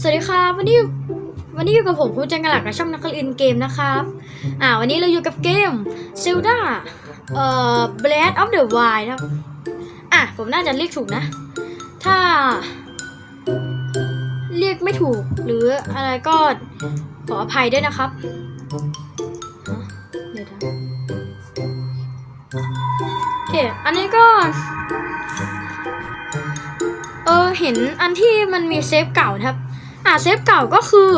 สวัสดีครับวันนี้วันนี้อยู่กับผมคุณจังกะหลักกับช่องนักเรียนเกมนะครับอ่าวันนี้เราอยู่กับเกม Zelda เอ่อ Breath of the Wild นะครับอะผมน่าจะเรียกถูกนะ ถ้า เรียกไม่ถูกหรืออะไรก็ขออภัยด้วยนะครับเดี๋ยวนะโอเคอันนี้ก็ เออเห็นอันที่มันมีเซฟเก่านะครับ อ่าเซฟเก่าก็คือ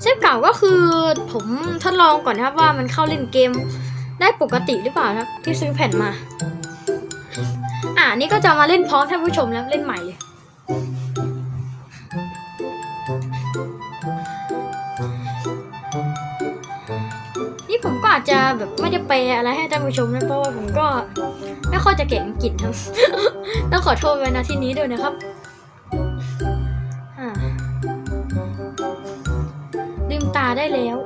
เซฟเก่าก็คือผมทดลองก่อนนะครับว่ามันเข้าเล่นเกมได้ปกติหรือเปล่านะครับที่ซื้อแผ่นมา อ่านี่ก็จะมาเล่นพร้อมท่านผู้ชมแล้วเล่นใหม่เลย จะแบบไม่ได้แปลอะไรให้ท่านผู้ชมนะเพราะว่าผมก็ไม่ค่อยจะเก่งอังกฤษครับต้องขอโทษไว้นะที่นี้ด้วยนะครับลืมตาได้แล้ว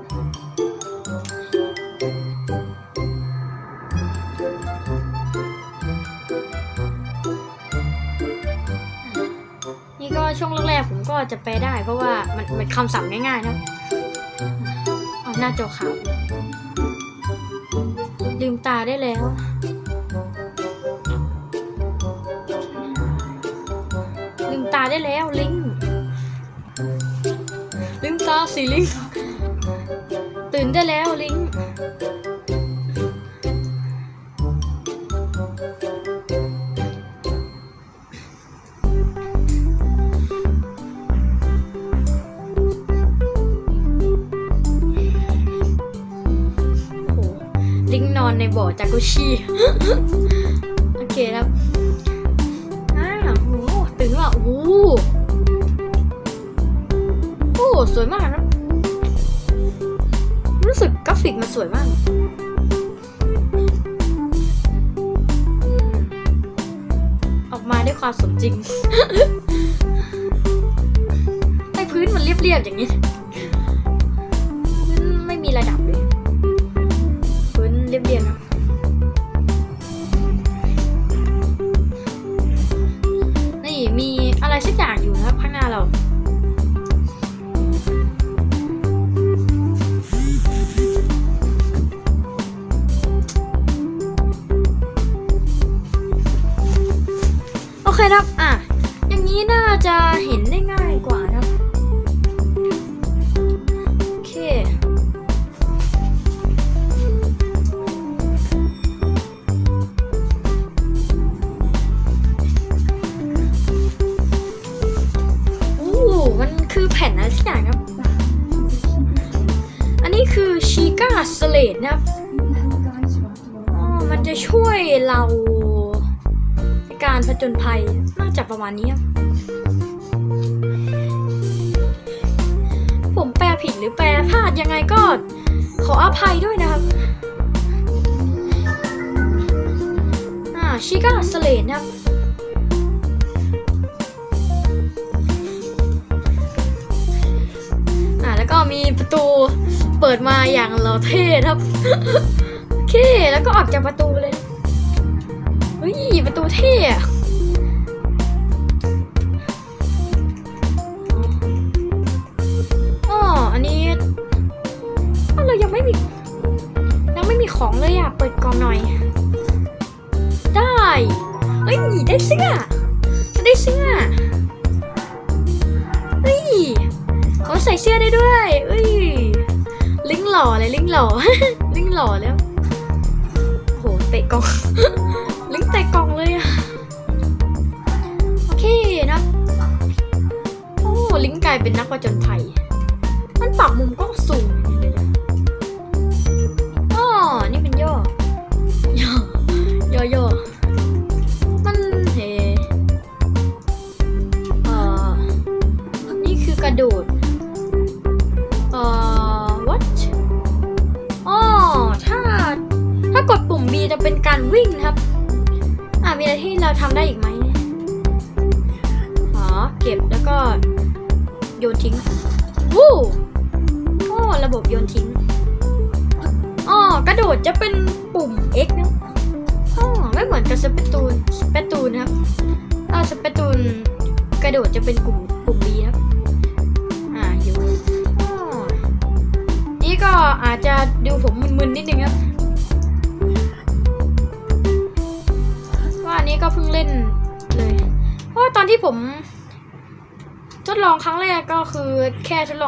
นี่ก็ช่วงแรกๆผมก็จะแปลได้เพราะว่ามันมันคำศัพท์ง่ายๆนะเอาหน้าจอขาว ลืมตาได้แล้ว ลืมตาได้แล้วลิง ลืมตาสิลิง ตื่นได้แล้วลิง อนในบ่อจากุชีโอเคครับอ่าโหตื่นว่าโอ้โหโอ้สวยมากนะรู้สึกกราฟิกมันสวยมากออกมาด้วยความสมจริงไอ้พื้นมันเรียบๆอย่างนี้ เคครับ อะ อย่างนี้น่าจะเห็นได้ง่ายกว่านะครับ โอเคอู้มันคือแผ่นอะไรสักอย่างครับ อันนี้คือชิก้าสเลดนะครับอ๋อมันจะช่วยเรา การผจญภัยน่าจะประมาณนี้ ผมแปลผิดหรือแปลพลาดยังไงก็ ขออภัยด้วยนะครับอ่าชิก้าสเลดนะครับอ่าแล้วก็มีประตูเปิดมาอย่างหล่อเท่ครับ โอเค แล้วก็ออกจากประตูเลย เฮ้ยประตูเท่อะอ๋ออันนี้เรายังไม่มี ยังไม่มีของเลยอะ เปิดกล่องหน่อย ได้เฮ้ยได้เสื้อได้เสื้อเฮ้ยเขาใส่เสื้อได้ด้วยเอ้ย ลิงหล่อเลยลิงหล่อ ลิงหล่อแล้ว โห เตะกอง ลิงเตะกล่องเลยอะโอเคนะ โอ้ลิงกลายเป็นนักประจนไทย มันปรับมุมกล้อง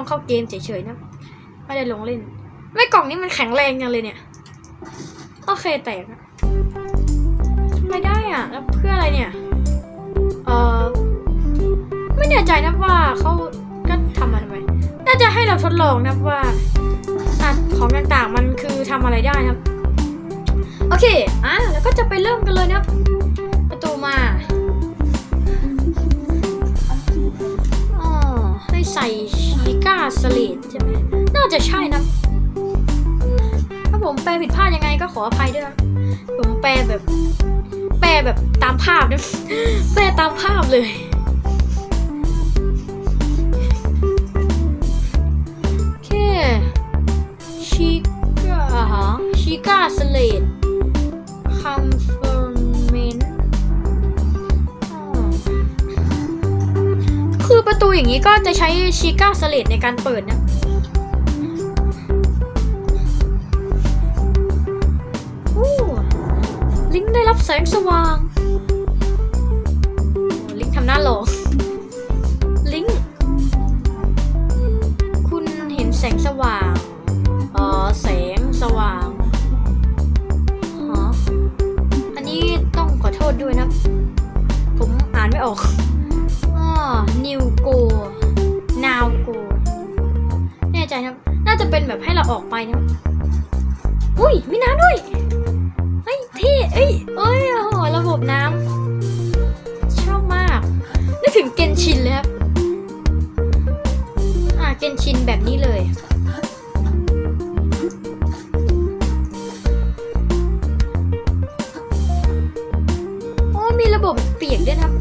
องเข้าเกมเฉยๆนะ ไม่ได้ลงเล่น ไม่กล่องนี้มันแข็งแรงจังเลยเนี่ย โอเคแตกอะไม่ได้อะ แล้วเพื่ออะไรเนี่ย เออไม่แน่ใจนะว่าเขาก็ทำมาทำไม น่าจะให้เราทดลองนะว่าอะของต่างๆมันคือทำอะไรได้ครับ โอเค อะ แล้วก็จะไปเริ่มกันเลยนะครับ สเลดใช่ไหมน่าจะใช่นะ ถ้าผมแปลผิดพลาดยังไงก็ขออภัยด้วยนะผมแปลแบบ แปลแบบตามภาพนะแปลตามภาพเลยโอเคชิก้าฮะชิก้าสเลด ประตูอย่างนี้ก็จะใช้ชิก้าสเลดในการเปิดนะลิงได้รับแสงสว่างโอ้ลิงทำหน้าหลอกลิง คุณเห็นแสงสว่างเออแสงสว่างฮะอันนี้ต้องขอโทษด้วยนะ ผมอ่านไม่ออก new go now go แน่ใจครับ น่าจะเป็นแบบให้เราออกไปนะอุ้ยมีน้ำด้วยเฮ้ยเท่เอ้ยเอ้ยโอ้โหระบบน้ำชอบมากนึกถึงเกนชินเลยครับอ่าเกนชินแบบนี้เลยโอ้มีระบบเปียกด้วยนะครับ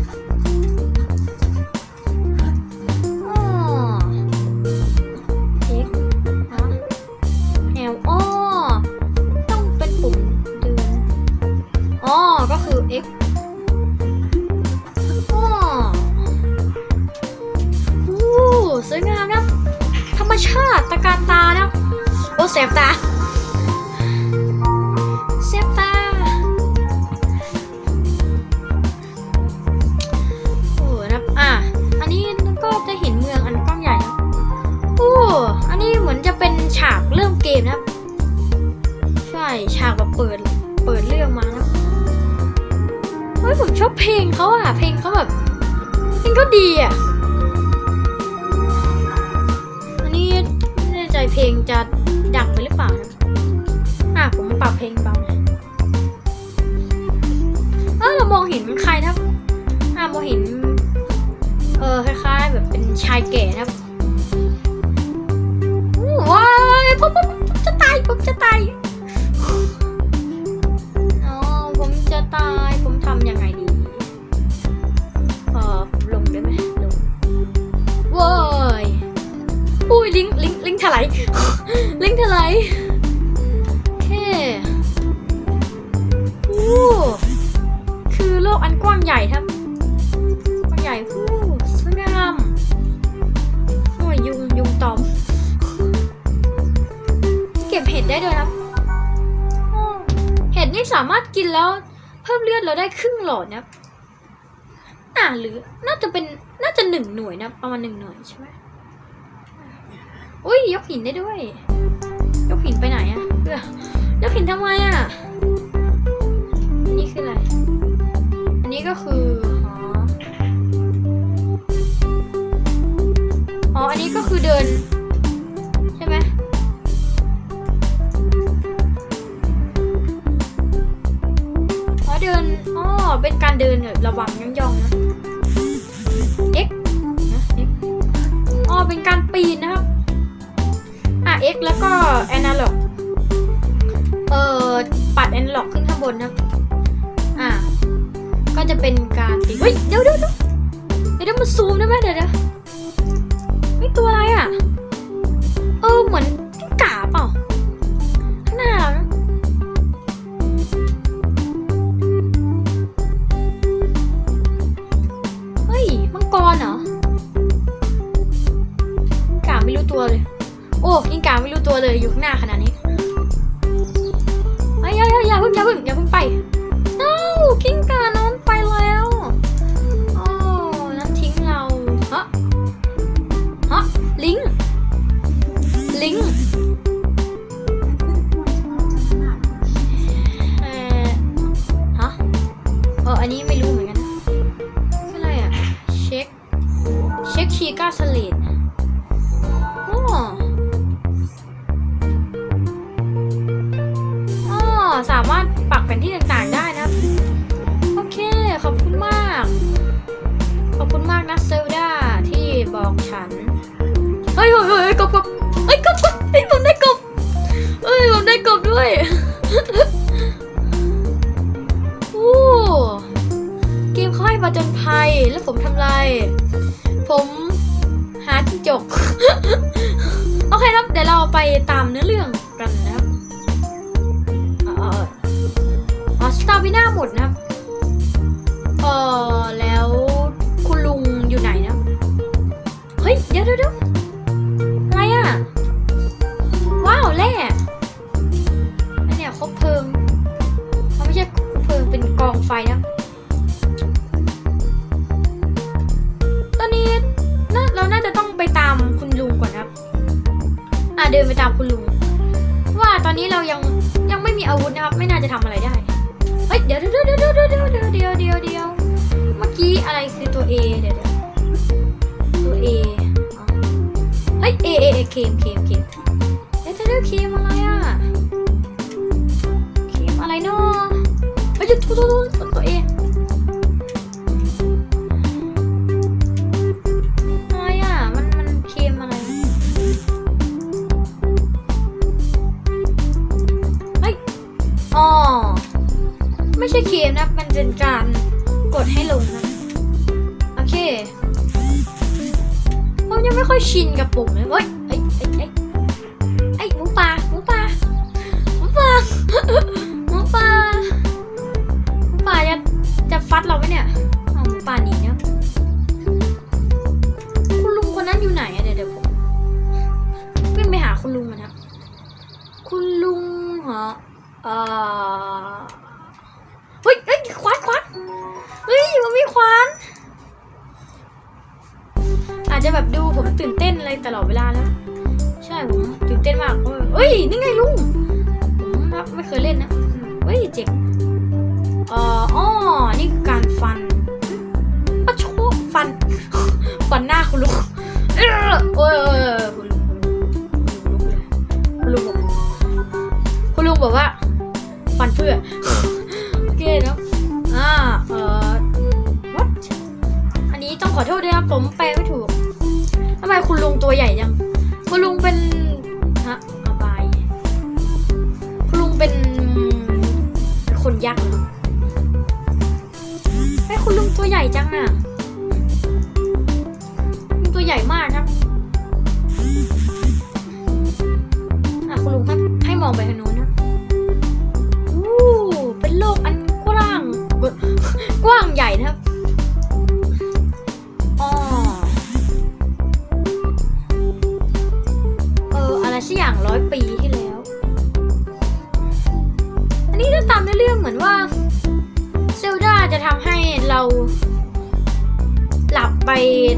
เพลงจะดังไปหรือเปล่านะอะผมมาปรับเพลงเบาเออเรามองเห็นใครครับอ่ามองเห็น เออคล้ายๆแบบเป็นชายแก่นะครับว้ายผมผมจะตายผมจะตาย ถลายลิงก์ถลายโอเคอู้คือโลกอันกว้างใหญ่ครับกว้างใหญ่อู้สวยงามโอ้ยยุงยุงตอม เก็บเห็ดได้ด้วยครับเห็ดนี่สามารถกินแล้ว เพิ่มเลือดเราได้ครึ่งหลอดนะครับอ่าหรือน่าจะเป็นน่าจะหนึ่งหน่วยนะประมาณหนึ่งหน่วยใช่ไหม อุ้ยยกหินได้ด้วย ยกหินไปไหนอะเพื่อยกหินทำไมอะนี่คืออะไร อันนี้ก็คืออ๋ออันนี้ก็คือเดิน ใช่ไหมอ๋อเดินอ๋อเป็นการเดินแบบระวังย่องๆนะ x นะ x อ๋อเป็นการปีนนะครับ x แล้วก็ analog เอ่อปัด analog ขึ้นข้างบนนะอะก็จะเป็นการเฮ้ยเดี๋ยวเดี๋ยวเดี๋ยวเดี๋ยวมันซูมได้ไหมเดี๋ยวเดี๋ยวไม่ตัว เดินไปตามคุณลุงว่าตอนนี้เรายังยังไม่มีอาวุธนะครับ ไม่น่าจะทำอะไรได้เฮ้ยเดี๋ยวเดี๋ยวเดี๋ยวเดี๋ยวเดี๋ยวเดี๋ยวเดี๋ยวเดี๋ยวเดี๋ยวเมื่อกี้อะไรคือตัว A เดี๋ยวเดี๋ยวตัว A อ๋อเฮ้ย A A A เคมเคมเคมเดี๋ยวเดี๋ยวเดี๋ยวเคมอะไรอะเคมอะไรเนาะเฮ้ยตัวตัวตัวตัว A ชินกับปุ่มเลยเฮ้ยเอ้ยเอ้ยเอ้ยเอ้ยหมูป่าหมูป่าหมูป่าหมูป่าหมูป่าจะจะฟัดเราไหมเนี่ยอ้าหมูป่าหนีเนี่ยคุณลุงคนนั้นอยู่ไหนอะเดี๋ยวเดี๋ยวผมวิ่งไปหาคุณลุงอะนะคุณลุงเหรอเอ่อ อะไรตลอดเวลาแล้วใช่ผมตื่นเต้นมากเพราะว่าเฮ้ยนี่ไงลุงผมครับไม่เคยเล่นนะอืมเฮ้ยเจ๋งเอ่ออ๋อนี่คือการฟันปะโชฟัน ฟันหน้าคุณลุงเอ้อโอ้ยโอ้ยโอ้ยคุณลุงคุณลุงคุณลุงบอกคุณลุงบอกว่า ฟันเพื่อโอเคเนาะอ่าเอ่อ what อันนี้ต้องขอโทษด้วยครับผมแปลไม่ถูกทำ ไมคุณลุงตัวใหญ่จัง คุณลุงเป็นฮะอบาย คุณลุงเป็นเป็นคนยักษ์ไอ้คุณลุงตัวใหญ่จังอะตัวใหญ่มากครับ อะคุณลุงครับให้มองไปทางโน้น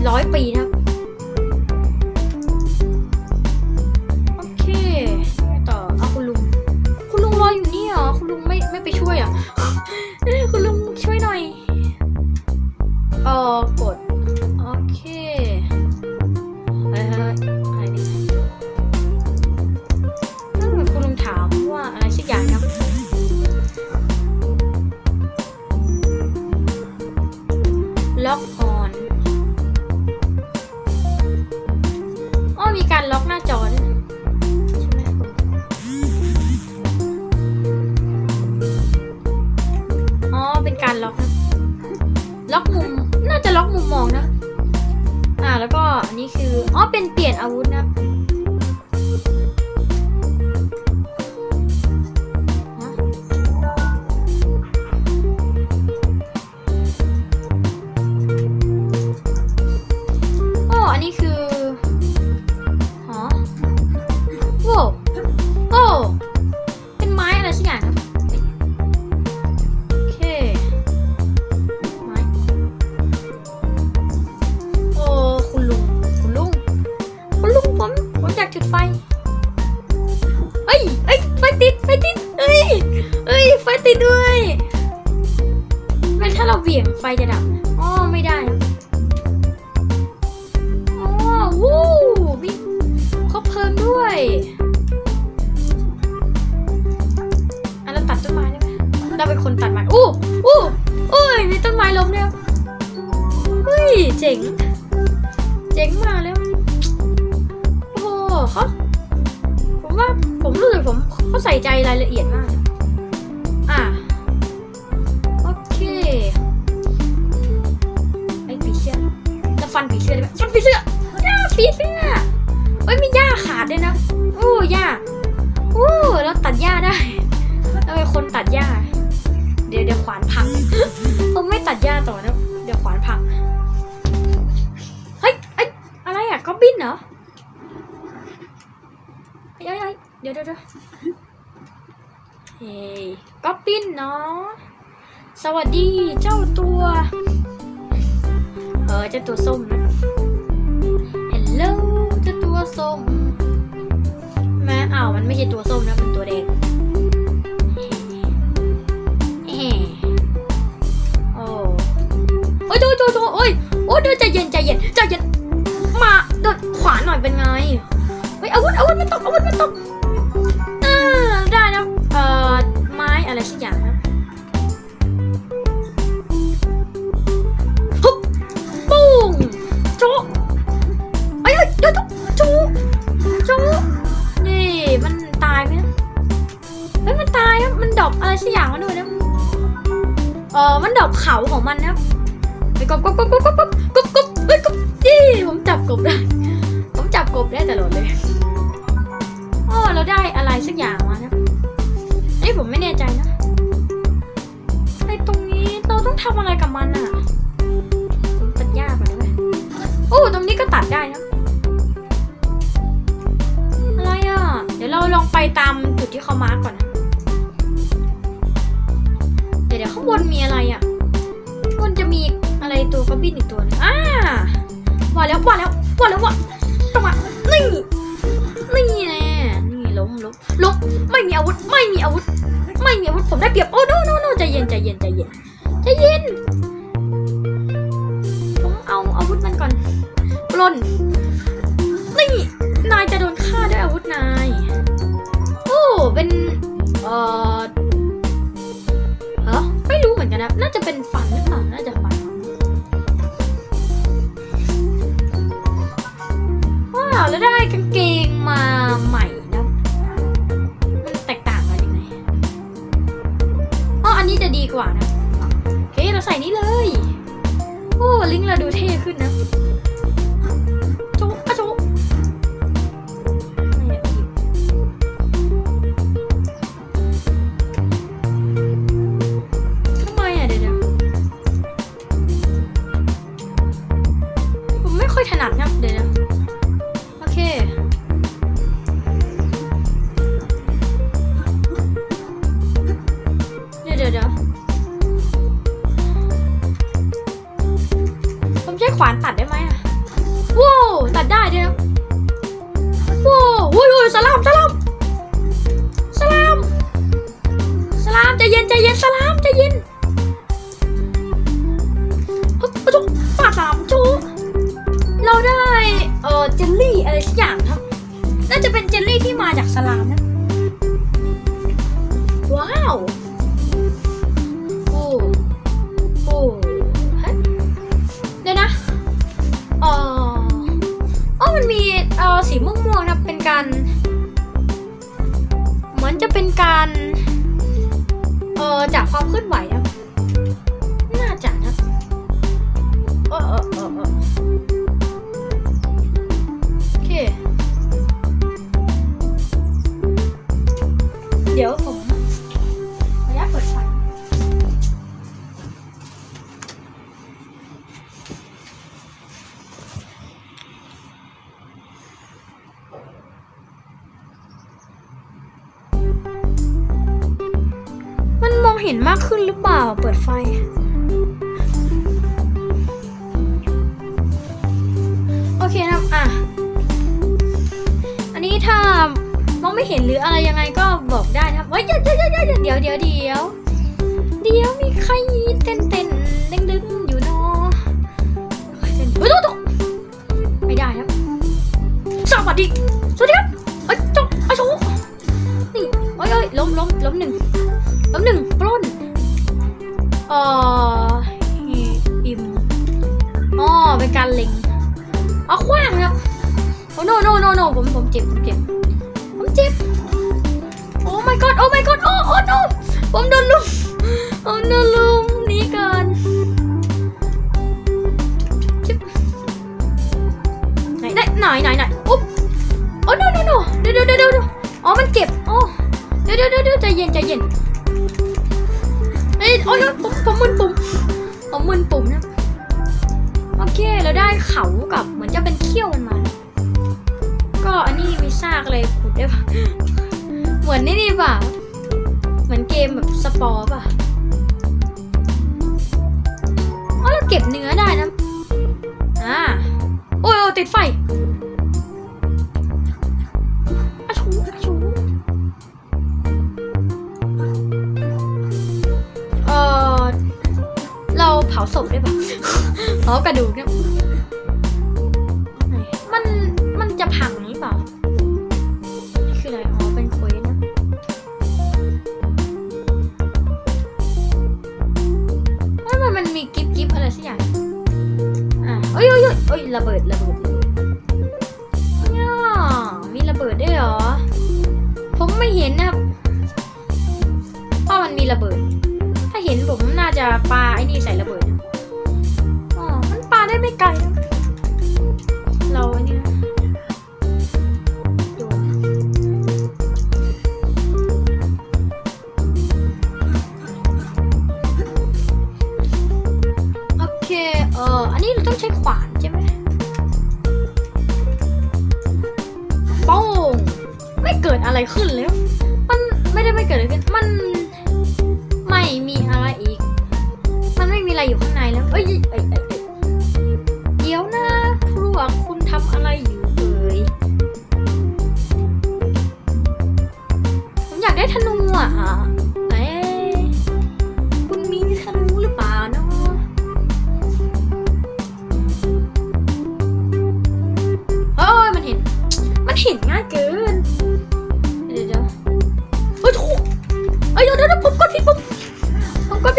ร้อยปีนะครับ Tosomu. ดอกอะไรสักอย่างมาด้วยนะเออมันดอกเขาของมันนะไปกบกบกบกบกบกบกบกบเฮ้ยกบยี่ผมจับกบได้ ผมจับกบได้ตลอดเลยโอ้เราได้อะไรสักอย่างมานะเอ้ผมไม่แน่ใจนะไอตรงนี้เราต้องทำอะไรกับมันอะตัดหญ้าไปเลยโอ้ตรงนี้ก็ตัดได้นะอะไรอะ เดี๋ยวเราลองไปตามจุดที่เขามาร์กก่อนนะ นมีอะไรอะข้างบนจะมีอะไรตัวก็บินอีกตัวนึงอ่าว่าแล้วว่าแล้วว่าแล้วว่าตรงมานี่นี่แน่นี่ล้มล้มล้มไม่มีอาวุธไม่มีอาวุธ ไม่มีอาวุธผมได้เปรียบโอ้โน้โนโนใจเย็นใจเย็นใจเย็น จะเป็นการเออจากความเคลื่อนไหวนะน่าจะนะเออเออเออเออโอเค เดี๋ยวผม นี่ป่ะ เหมือนเกมแบบสปอร์ป่ะอ๋อเราเก็บเนื้อได้นะ อ่า โอ้ยติดไฟอาชูอาชูเออเราเผาศพได้ป่ะ เผากระดูกเนี่ย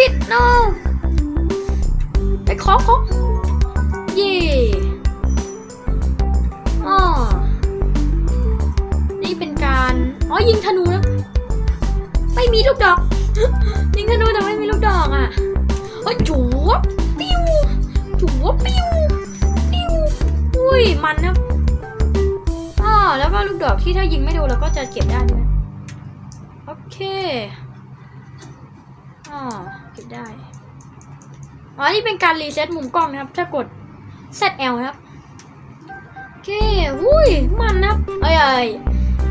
ผมกดผิด no ไปขอขอเย่อ๋อนี่เป็นการ อ๋อยิงธนูนะไม่มีลูกดอก ยิงธนูแต่ไม่มีลูกดอกอะเฮ้ยจูวบปิ้วจูวบปิ้วปิ้วอุ้ยมันนะอ๋อแล้วก็ลูกดอกที่ถ้ายิงไม่โดนเราก็จะเก็บได้ด้วยโอเค อ๋อ เก็บได้ อ๋อ นี่เป็นการรีเซ็ตมุมกล้องนะครับ ถ้ากด ZL นะครับ โอเควุ้ย มันนะครับเอ้ยเอ้ย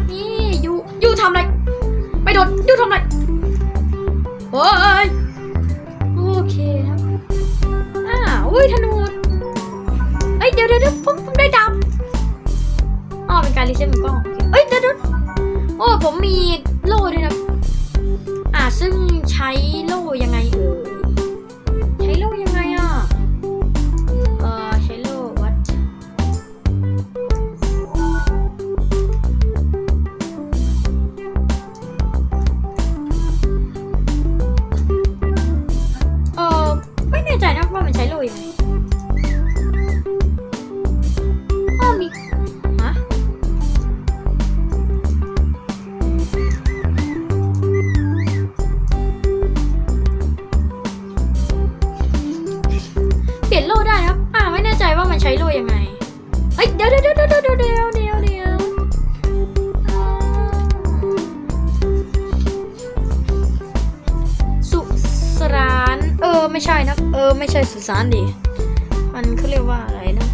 นี่ยูยูทำอะไร ไปโดนยูทำอะไรโอ้ยโอเคครับ อ่า อุ้ยธนูเอ้ย เดี๋ยวเดี๋ยวเดี๋ยวผมผมได้ดาบอ๋อ เป็นการรีเซ็ตมุมกล้องเอ้ย เดี๋ยวเดี๋ยวโอ้ ผมมีโล่ด้วยนะ ซึ่งใช้โล่ยังไงเอ่ย ไม่ใช่นะ เออ ไม่ใช่สุสานดิ มันเขาเรียกว่าอะไรนะ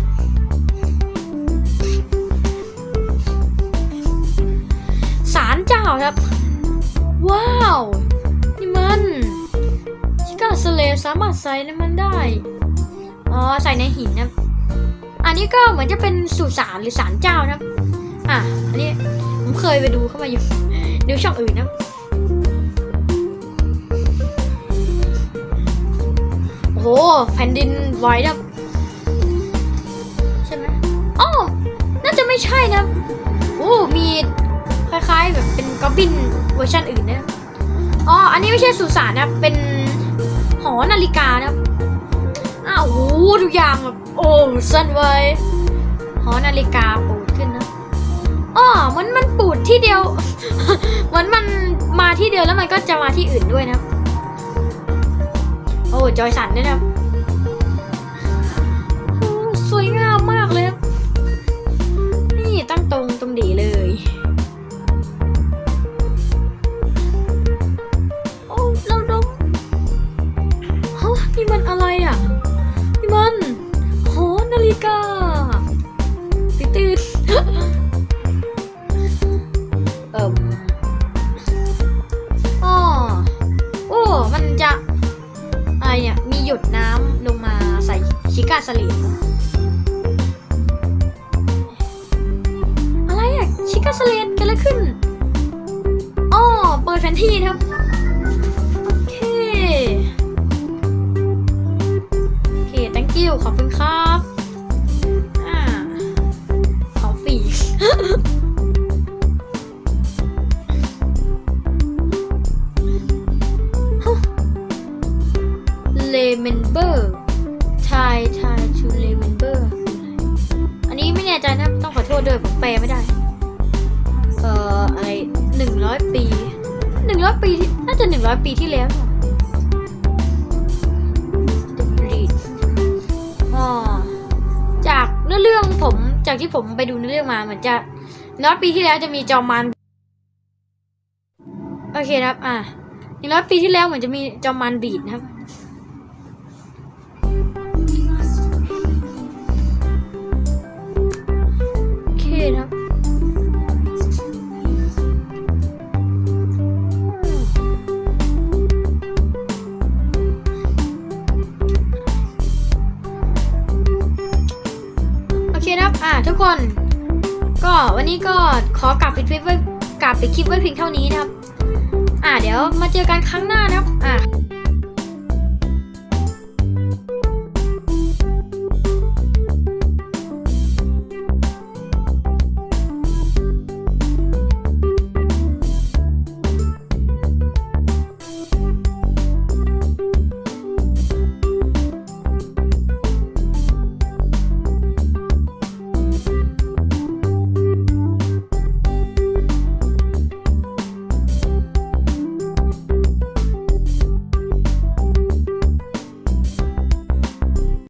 สารเจ้าครับ ว้าว นี่มันชิคาสเลสามารถใส่ในมันได้ อ๋อ ใส่ในหินนะ อันนี้ก็เหมือนจะเป็นสุสานหรือสารเจ้านะ อะ อันนี้ผมเคยไปดูเข้ามาอยู่ดูช่องอื่นนะ แผ่นดินไหวนะใช่ไหมอ๋อน่าจะไม่ใช่นะโอ้มีคล้ายๆแบบเป็นกอบบินเวอร์ชันอื่นนะอ๋ออันนี้ไม่ใช่สุสานนะเป็นหอนาฬิกานะอ้าวโอ้โหทุกอย่างแบบโอ้สั้นไวหอนาฬิกาปูดขึ้นนะอ๋อมันมันปูดที่เดียวเหมือนมันมาที่เดียวแล้วมันก็จะมาที่อื่นด้วยนะ โอ้จอยสันด้วยนะโอ้สวยงามมากเลยนี่ตั้งตรงตรงดีเลย โอ้เราดมฮะนี่มันอะไรอะ นี่มันหอนาฬิกา กาสลีอะไรอะชิกาสลีดเกันอะไรขึ้นอ๋อเปิดแผนที่ครับ โอเค โอเค thank you ขอบคุณ ร้อตปีที่แล้วจะมีจอมัน โอเคครับ อะหนึ่งร้อยปีที่แล้วเหมือนจะมีจอมันบีดนะครับ วันนี้ก็ขอกลับปิดคลิปไว้กลับปิดคลิปไว้เพียงเท่านี้นะครับ อ่าเดี๋ยวมาเจอกันครั้งหน้านะครับ อ่า